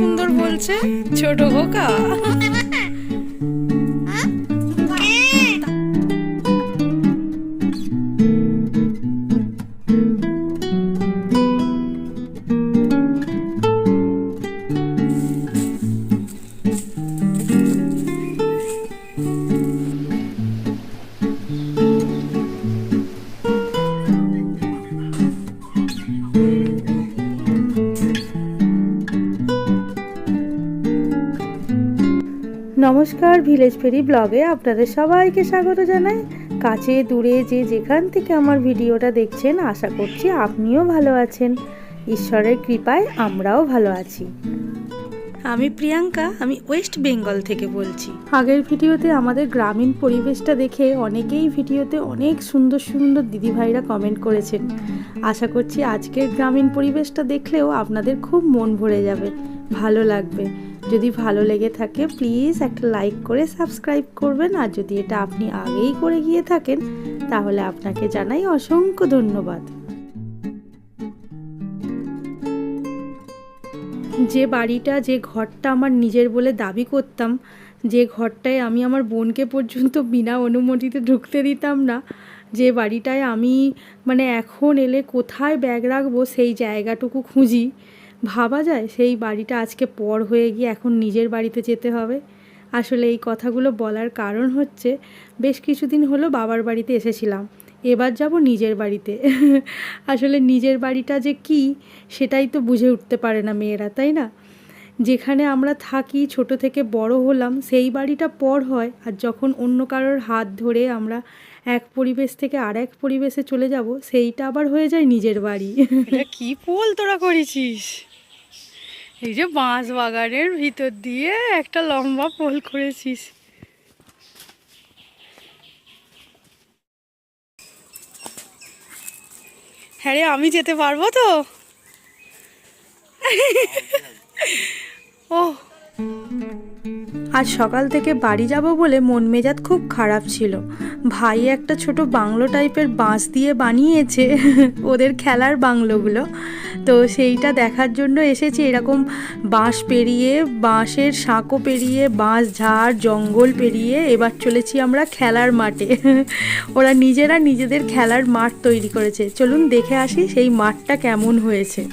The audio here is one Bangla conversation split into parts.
সুন্দর বলছে। ছোট খোকা নমস্কার ভিলেজ ফেরি ব্লগে আপনাদের সবাইকে স্বাগত জানাই। কাছে দূরে যে যেখান থেকে আমার ভিডিওটা দেখছেন আশা করছি আপনিও ভালো আছেন। ঈশ্বরের কৃপায় আমরাও ভালো আছি। আমি প্রিয়াঙ্কা আমি ওয়েস্ট বেঙ্গল থেকে বলছি। আগের ভিডিওতে আমাদের গ্রামীণ পরিবেশটা দেখে অনেকেই ভিডিওতে অনেক সুন্দর সুন্দর দিদিভাইরা কমেন্ট করেছেন। আশা করছি আজকের গ্রামীণ পরিবেশটা দেখলেও আপনাদের খুব মন ভরে যাবে ভালো লাগবে। যদি ভালো লেগে থাকে প্লিজ একটা লাইক করে সাবস্ক্রাইব করবেন। আর যদি এটা আপনি আগেই করে গিয়ে থাকেন, তাহলে আপনাকে জানাই অসংখ্য ধন্যবাদ। যে বাড়িটা, যে ঘরটা আমার নিজের বলে দাবি করতাম, যে ঘরটায় আমি আমার বোনকে পর্যন্ত বিনা অনুমতিতে ঢুকতে দিতাম না, যে বাড়িটায় আমি মানে এখন এলে কোথায় ব্যাগ রাখব, সেই জায়গাটুকু খুঁজি। ভাবা যায় সেই বাড়িটা আজকে পর হয়ে গিয়ে এখন নিজের বাড়িতে যেতে হবে। আসলে এই কথাগুলো বলার কারণ হচ্ছে বেশ কিছুদিন হলো বাবার বাড়িতে এসেছিলাম। এবার যাব নিজের বাড়িতে। আসলে নিজের বাড়িটা যে কি সেটাই তো বুঝে উঠতে পারে না মেয়েরা তাই না? যেখানে আমরা থাকি ছোট থেকে বড় হলাম সেই বাড়িটা পর হয় আর যখন অন্য কারোর হাত ধরে আমরা এক পরিবেশ থেকে আর এক পরিবেশে চলে যাব সেইটা আবার হয়ে যায় নিজের বাড়ি। কি পোল তোরা করেছিস? এই যে বাঁশ বাগানের ভিতর দিয়ে একটা লম্বা পোল করেছিস। হ্যাঁ রে, আমি যেতে পারব তো? ও। আজ সকাল থেকে বাড়ি যাব বলে মন মেজাজ খুব খারাপ ছিল। ভাই একটা ছোট বাংলো টাইপের বাঁশ দিয়ে বানিয়েছে, ওদের খেলার বাংলোগুলো। তো সেইটা দেখার জন্য এসেছি। এরকম বাঁশ পেরিয়ে বাঁশের সাঁকো পেরিয়ে বাঁশ ঝাড় জঙ্গল পেরিয়ে এবার চলেছি আমরা খেলার মাঠে। ওরা নিজেরা নিজেদের খেলার মাঠ তৈরি করেছে। চলুন দেখে আসি সেই মাঠটা কেমন হয়েছে।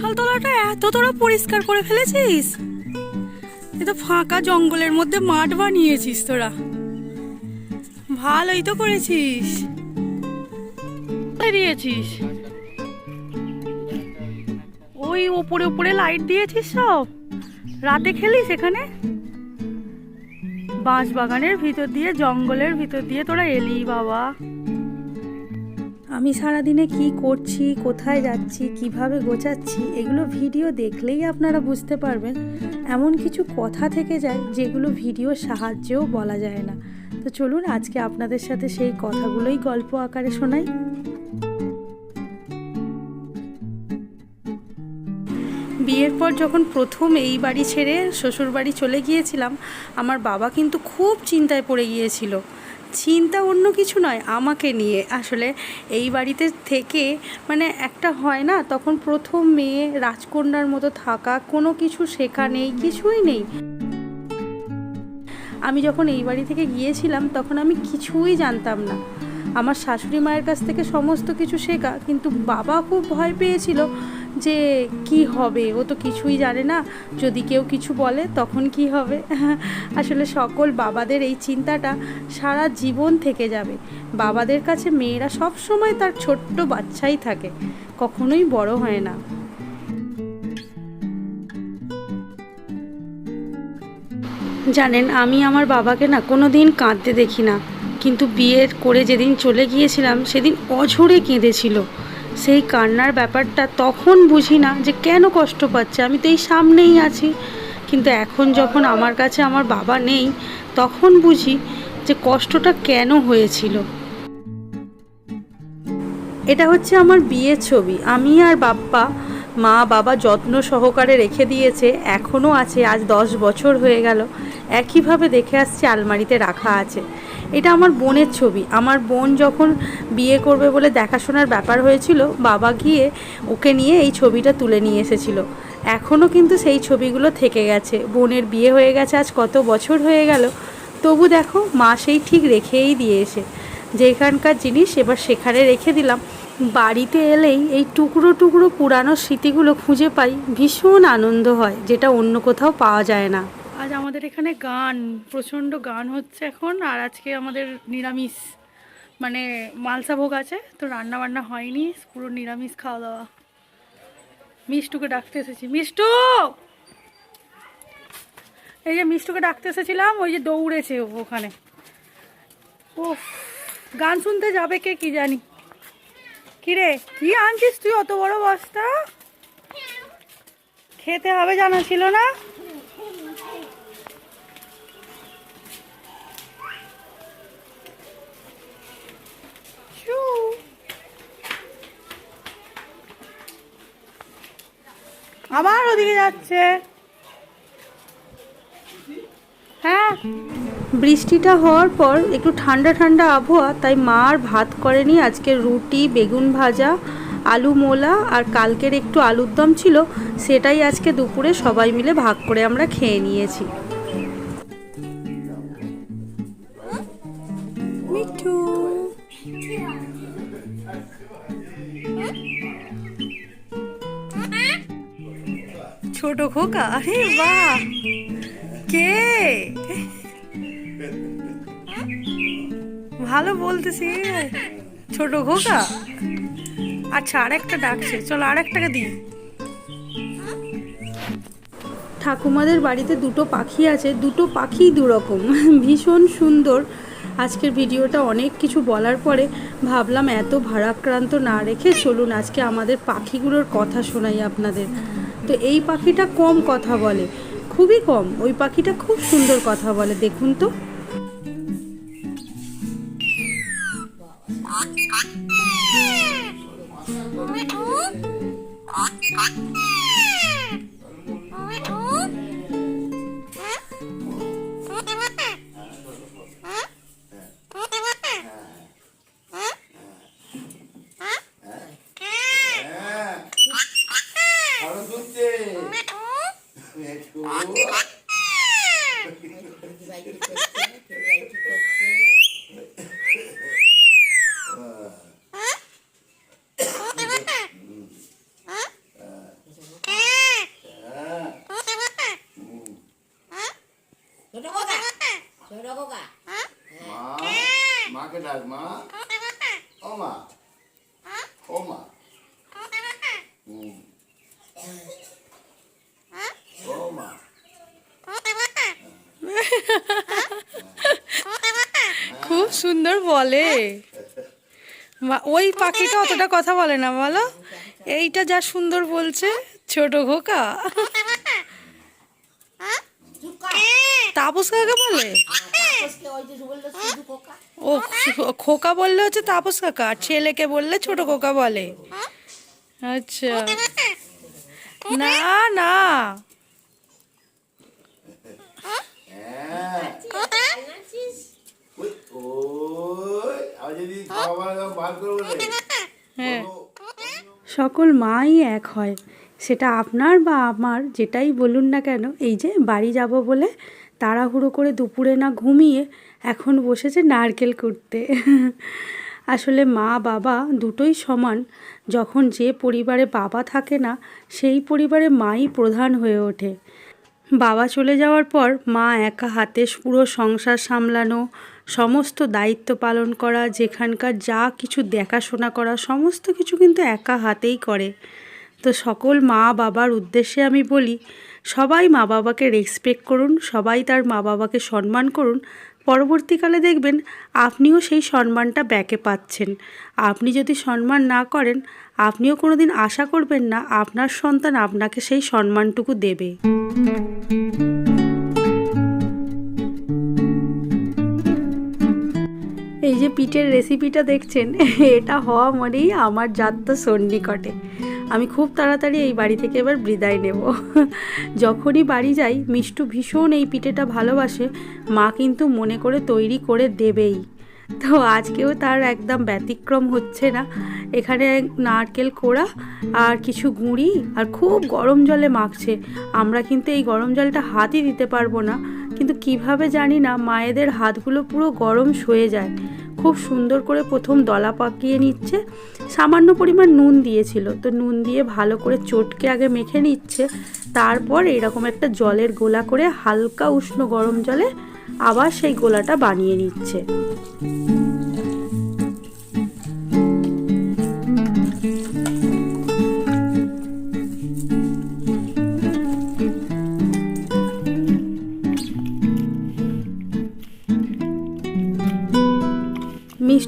ঠালতলাটা এত তোরা পরিষ্কার করে ফেলেছিস? এ তো ফাঁকা জঙ্গলের মধ্যে মাঠ বানিয়েছিস তোরা। ভালোই তো করেছিস। ওই ওপরে ওপরে লাইট দিয়েছিস সব? রাতে খেলিস এখানে? বাঁশ বাগানের ভিতর দিয়ে, জঙ্গলের ভিতর দিয়ে তোরা এলি বাবা। আমি সারাদিনে কি করছি, কোথায় যাচ্ছি, কীভাবে গোছাচ্ছি, এগুলো ভিডিও দেখলেই আপনারা বুঝতে পারবেন। এমন কিছু কথা থেকে যায় যেগুলো ভিডিওর সাহায্যেও বলা যায় না। তো চলুন আজকে আপনাদের সাথে সেই কথাগুলোই গল্প আকারে শোনাই। বিয়ের পর যখন প্রথম এই বাড়ি ছেড়ে শ্বশুর বাড়ি চলে গিয়েছিলাম, আমার বাবা কিন্তু খুব চিন্তায় পড়ে গিয়েছিল। চিন্তা অন্য কিছু নয়, আমাকে নিয়ে। আসলে এই বাড়িতে থেকে মানে একটা হয় না, তখন প্রথম মেয়ে রাজকন্যার মতো থাকা, কোনো কিছু শেখা নেই, কিছুই নেই। আমি যখন এই বাড়ি থেকে গিয়েছিলাম, তখন আমি কিছুই জানতাম না। আমার শাশুড়ি মায়ের কাছ থেকে সমস্ত কিছু শেখা, কিন্তু বাবা খুব ভয় পেয়েছিল। যে কি হবে? ও তো কিছুই জানে না। যদি কেউ কিছু বলে, তখন কি হবে? আসলে সকল বাবাদের এই চিন্তাটা সারা জীবন থেকে যাবে। বাবাদের কাছে মেয়েরা সব সময় তার ছোট্ট বাচ্চাই থাকে। কখনোই বড় হয় না। জানেন, আমি আমার বাবাকে না কোনো দিন কাঁদতে দেখি না। কিন্তু বিয়ের করে যেদিন চলে গিয়েছিলাম, সেদিন অঝরে কেঁদেছিল। সেই কান্নার ব্যাপারটা তখন বুঝি না যে কেন কষ্ট পাচ্ছে। আমি তো এই সামনেই আছি। কিন্তু এখন যখন আমার কাছে আমার বাবা নেই, তখন বুঝি যে কষ্টটা কেন হয়েছিল। এটা হচ্ছে আমার বিয়ের ছবি। আমি আর বাপ্পা, মা, বাবা যত্ন সহকারে রেখে দিয়েছে এখনও আছে, আজ দশ বছর হয়ে গেল। একইভাবে দেখে আসছে আলমারিতে রাখা আছে। এটা আমার বোনের ছবি। আমার বোন যখন বিয়ে করবে বলে দেখাশোনার ব্যাপার হয়েছিল, বাবা গিয়ে ওকে নিয়ে এই ছবিটা তুলে নিয়ে এসেছিল। এখনও কিন্তু সেই ছবিগুলো থেকে গেছে। বোনের বিয়ে হয়ে গেছে, আজ কত বছর হয়ে গেল। তবু দেখো, মা সেই ঠিক রেখেই দিয়েছে যেখানকার জিনিস এবার সেখানে রেখে দিলাম। বাড়িতে এলেই এই টুকরো টুকরো পুরানো স্মৃতিগুলো খুঁজে পাই। ভীষণ আনন্দ হয়, যেটা অন্য কোথাও পাওয়া যায় না। আজ আমাদের এখানে গান, প্রচণ্ড গান হচ্ছে এখন, আর আজকে আমাদের নিরামিষ। মানে মালসা ভোগ আছে, তো রান্না বান্না হয়নি, পুরো নিরামিষ খাওয়া দাওয়া। মিষ্টুকে ডাকতে এসেছি। মিষ্টু! এই যে মিষ্টুকে ডাকতে এসেছিলাম, ওই যে দৌড়েছে ওখানে। ও গান শুনতে যাবে কে কি জানি। কিরে, কি আনছিস তুই? অত বড় বস্তা? খেতে হবে জানা ছিল না? আবার ওদিকে যাচ্ছে। হ্যাঁ বৃষ্টিটা হওয়ার পর একটু ঠান্ডা ঠান্ডা আবহাওয়া, তাই মা আর ভাত করেনি। আজকে রুটি, বেগুন ভাজা, আলু মোলা আর কালকের একটু আলুর দম ছিল, সেটাই আজকে দুপুরে সবাই মিলে ভাগ করে আমরা খেয়ে নিয়েছি। ছোট খোকা? আরে বাহ! কে? ভালো বলতেছি। ছোট খোকা? আচ্ছা আরেকটা ডাকছে। চলো আরেকটাকে দিই। ঠাকুমাদের বাড়িতে দুটো পাখি আছে। দুটো পাখিই দুরকম। ভীষণ সুন্দর। আজকের ভিডিওটা অনেক কিছু বলার পরে ভাবলাম এত ভারাক্রান্ত না রেখে চলুন আজকে আমাদের পাখিগুলোর কথা শোনাই আপনাদের। তো এই পাখিটা কম কথা বলে, খুবই কম। ওই পাখিটা খুব সুন্দর কথা বলে, দেখুন তো। মাকে ডাক মা। ও মা। ও মা। হুম। ও মা। খুব সুন্দর বলে। ওই পাখিটা অতটা কথা বলে না বলো। এইটা যা সুন্দর বলছে ছোট খোকা। তাপস কাকে বলে? ও খোকা বললে হচ্ছে তাপস কাকা, আর ছেলেকে বললে ছোট খোকা বলে। আচ্ছা। না না। হ্যাঁ। সকল মাই এক হয়। সেটা আপনার বা আমার, যেটাই বলুন না কেন, এই যে বাড়ি যাব বলে তাড়াহুড়ো করে দুপুরে না ঘুমিয়ে এখন বসেছে নারকেল কুটতে। আসলে মা, বাবা দুটোই সমান। যখন যে পরিবারে বাবা থাকে না, সেই পরিবারে মাই প্রধান হয়ে ওঠে। বাবা চলে যাওয়ার পর মা একা হাতে পুরো সংসার সামলানো, সমস্ত দায়িত্ব পালন করা, যেখানকার যা কিছু দেখাশোনা করা, সমস্ত কিছু কিন্তু একা হাতেই করে। তো সকল মা বাবার উদ্দেশ্যে আমি বলি সবাই মা বাবাকে রেসপেক্ট করুন, সবাই তার মা বাবাকে সম্মান করুন। পরবর্তীকালে দেখবেন আপনিও সেই সম্মানটা ব্যাকে পাচ্ছেন। আপনি যদি সম্মান না করেন, আপনিও কোনো দিন আশা করবেন না আপনার সন্তান আপনাকে সেই সম্মানটুকু দেবে। এই যে পিঠের রেসিপিটা দেখছেন, এটা হওয়া মানেই আমার যাত্রা সন্নিকটে। আমি খুব তাড়াতাড়ি এই বাড়ি থেকে এবার বিদায় নেব। যখনই বাড়ি যাই, মিষ্টু ভীষণ এই পিঠেটা ভালোবাসে। মা কিন্তু মনে করে তৈরি করে দেবেই। তো আজকেও তার একদম ব্যতিক্রম হচ্ছে না। এখানে নারকেল কোড়া আর কিছু গুঁড়ি আর খুব গরম জলে মাখছে। আমরা কিন্তু এই গরম জলটা হাতই দিতে পারব না। কিন্তু কীভাবে জানি না, মায়েদের হাতগুলো পুরো গরম সয়ে যায়। খুব সুন্দর করে প্রথম দলা পাকিয়ে নিচ্ছে। সামান্য পরিমাণ নুন দিয়েছিল। তো নুন দিয়ে ভালো করে চটকে আগে মেখে নিচ্ছে। তারপর এরকম একটা জলের গোলা করে হালকা উষ্ণ গরম জলে আবার সেই গোলাটা বানিয়ে নিচ্ছে।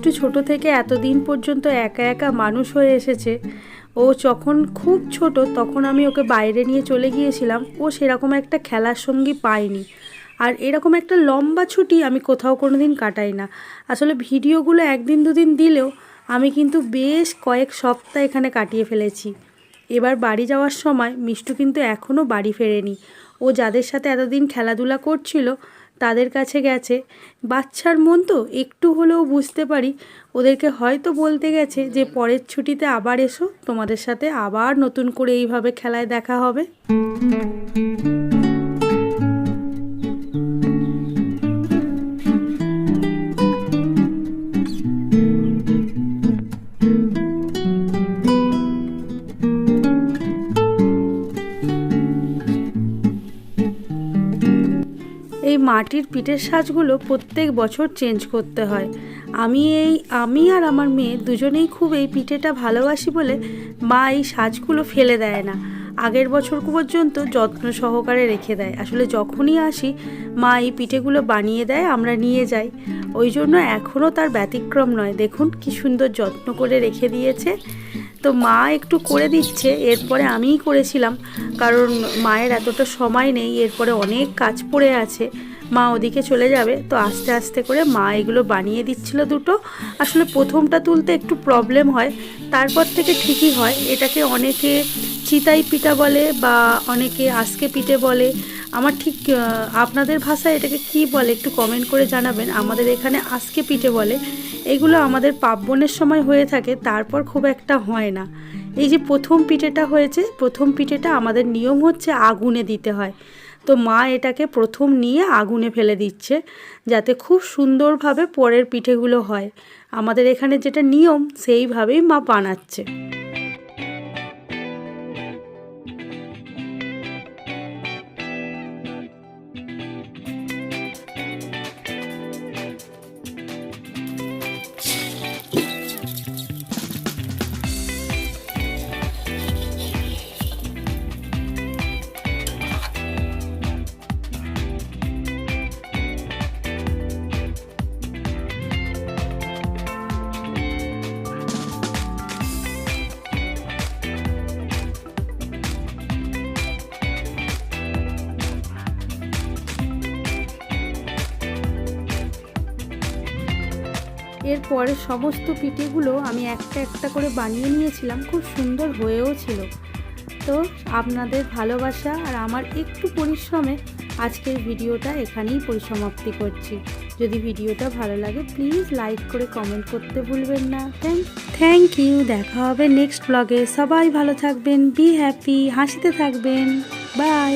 মিষ্টু ছোট থেকে এতদিন পর্যন্ত একা একা মানুষ হয়ে এসেছে। ও যখন খুব ছোট তখন আমি ওকে বাইরে নিয়ে চলে গিয়েছিলাম। ও সেরকম একটা খেলার সঙ্গী পায়নি। আর এরকম একটা লম্বা ছুটি আমি কোথাও কোনো দিন কাটাই না। আসলে ভিডিওগুলো একদিন দুদিন দিলেও আমি কিন্তু বেশ কয়েক সপ্তাহ এখানে কাটিয়ে ফেলেছি। এবার বাড়ি যাওয়ার সময় মিষ্টু কিন্তু এখনও বাড়ি ফেরেনি। ও যাদের সাথে এতদিন খেলাধুলা করছিল তাদের কাছে গেছে। বাচ্চার মন তো একটু হলেও বুঝতে পারি। ওদেরকে হয়তো বলতে গেছে যে, পরের ছুটিতে আবার এসো, তোমাদের সাথে আবার নতুন করে এইভাবে খেলায় দেখা হবে। মাটির পিঠের সাজগুলো প্রত্যেক বছর চেঞ্জ করতে হয়। আমি এই, আমি আর আমার মেয়ে দুজনেই খুব এই পিঠেটা ভালোবাসি বলে মা এই সাজগুলো ফেলে দেয় না। আগের বছর পর্যন্ত যত্ন সহকারে রেখে দেয়। আসলে যখনই আসি, মা এই পিঠেগুলো বানিয়ে দেয়, আমরা নিয়ে যাই। ওই জন্য এখনও তার ব্যতিক্রম নয়। দেখুন কি সুন্দর যত্ন করে রেখে দিয়েছে। তো মা একটু করে দিচ্ছে, এরপরে আমিই করেছিলাম। কারণ মায়ের এতটা সময় নেই, এরপরে অনেক কাজ পড়ে আছে। মা ওদিকে চলে যাবে। তো আস্তে আস্তে করে মা এগুলো বানিয়ে দিচ্ছিল দুটো। আসলে প্রথমটা তুলতে একটু প্রবলেম হয়। তারপর থেকে ঠিকই হয়। এটাকে অনেকে চিতাই পিঠা বলে বা অনেকে আজকে পিঠে বলে। আমার ঠিক আপনাদের ভাষায় এটাকে কি বলে একটু কমেন্ট করে জানাবেন। আমাদের এখানে আজকে পিঠে বলে। এগুলো আমাদের পার্বণের সময় হয়ে থাকে, তারপর খুব একটা হয় না। এই যে প্রথম পিঠেটা হয়েছে, প্রথম পিঠেটা আমাদের নিয়ম হচ্ছে আগুনে দিতে হয়। তো মা এটাকে প্রথম নিয়ে আগুনে ফেলে দিচ্ছে, যাতে খুব সুন্দরভাবে পরের পিঠেগুলো হয়। আমাদের এখানে যেটা নিয়ম, সেইভাবেই মা বানাচ্ছে। এরপরে সমস্ত পিঠেগুলো আমি একটা একটা করে বানিয়ে নিয়েছিলাম, খুব সুন্দর হয়েও ছিল। তো আপনাদের ভালোবাসা আর আমার একটু পরিশ্রমে আজকের ভিডিওটা এখানেই পরিসমাপ্তি করছি। যদি ভিডিওটা ভালো লাগে প্লিজ লাইক করে কমেন্ট করতে ভুলবেন না। থ্যাংক থ্যাংক ইউ দেখা হবে নেক্সট ব্লগে সবাই ভালো থাকবেন বি হ্যাপি হাসিতে থাকবেন। বাই